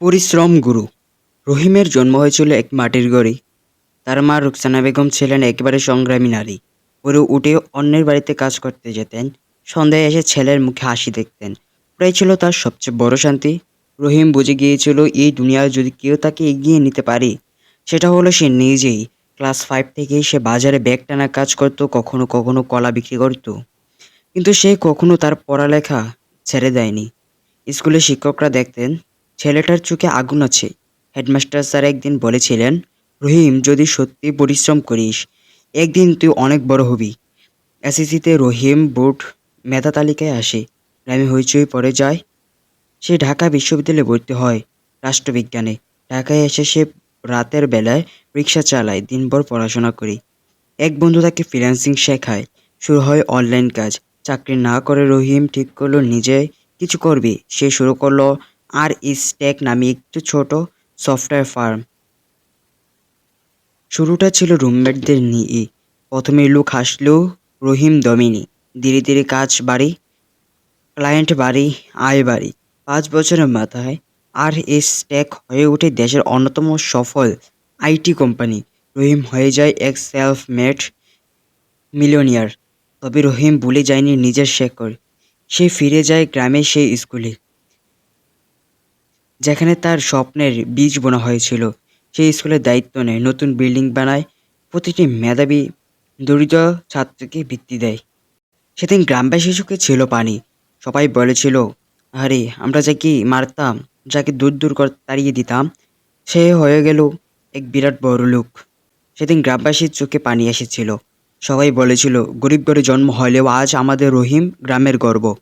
পরিশ্রম গুরু। রহিমের জন্ম হয়েছিল এক মাটির ঘরে তার মা রুকসানা বেগম ছিলেন একেবারে সংগ্রামী নারী। ভোরে উঠে অন্যের বাড়িতে কাজ করতে যেতেন। সন্ধ্যায় এসে ছেলের মুখে হাসি দেখতেন। ওটাই ছিল তার সবচেয়ে বড় শান্তি। রহিম বুঝে গিয়েছিল, এই দুনিয়ায় যদি কেউ তাকে এগিয়ে নিতে পারে, সেটা হলো সে নিজেই। ক্লাস ফাইভ থেকেই সে বাজারে ব্যাগ টানা কাজ করত, কখনো কখনো কলা বিক্রি করত। কিন্তু সে কখনো তার পড়ালেখা ছেড়ে দেয়নি। স্কুলে শিক্ষকরা দেখতেন ছেলেটার চোখে আগুন আছে। হেডমাস্টার স্যার একদিন বলেছিলেন, রহিম, যদি সত্যি পরিশ্রম করিস, একদিন তুই অনেক বড় হবি। এসএসসিতে রহিম বোর্ড মেধা তালিকায় আসে। গ্রামে হইচই পড়ে যায়। সে ঢাকা বিশ্ববিদ্যালয়ে ভর্তি হয় রাষ্ট্রবিজ্ঞানে। ঢাকায় এসে সে রাতের বেলায় রিক্সা চালায়, দিনভর পড়াশোনা করি। এক বন্ধু তাকে ফ্রিল্যান্সিং শেখায়। শুরু হয় অনলাইন কাজ। চাকরি না করে রহিম ঠিক করল, নিজে কিছু করবে। সে শুরু করল আর স্টেক নামে একটি ছোট সফটওয়্যার ফার্ম। শুরুটা ছিল রুমমেটদের নিয়ে। প্রথমে লোক হাসলেও রহিম দমেনি। ধীরে ধীরে কাজ বাড়ি, ক্লায়েন্ট বাড়ি, আয় বাড়ি। পাঁচ বছরের মাথায় আর এস টেক হয়ে ওঠে দেশের অন্যতম সফল আইটি কোম্পানি। রহিম হয়ে যায় এক সেলফ মেড মিলিয়নিয়ার। তবে রহিম ভুলে যায়নি নিজের শেকড়। সে ফিরে যায় গ্রামে সেই স্কুলে। যেখানে তার স্বপ্নের বীজ বোনা হয়েছিল। সেই স্কুলের দায়িত্ব নেয়, নতুন বিল্ডিং বানায়, প্রতিটি মেধাবী দরিদ্র ছাত্রকে বৃত্তি দেয়। সেদিন গ্রামবাসী চোখে ছিল পানি। সবাই বলেছিল, আরে, আমরা যাকে মারতাম যাকে দূর দূর করে, তাড়িয়ে দিতাম, সে হয়ে গেল এক বিরাট বড় লোক। সেদিন গ্রামবাসীর চোখে পানি এসেছিল। সবাই বলেছিল, গরিব ঘরে জন্ম হলেও আজ আমাদের রহিম গ্রামের গর্ব।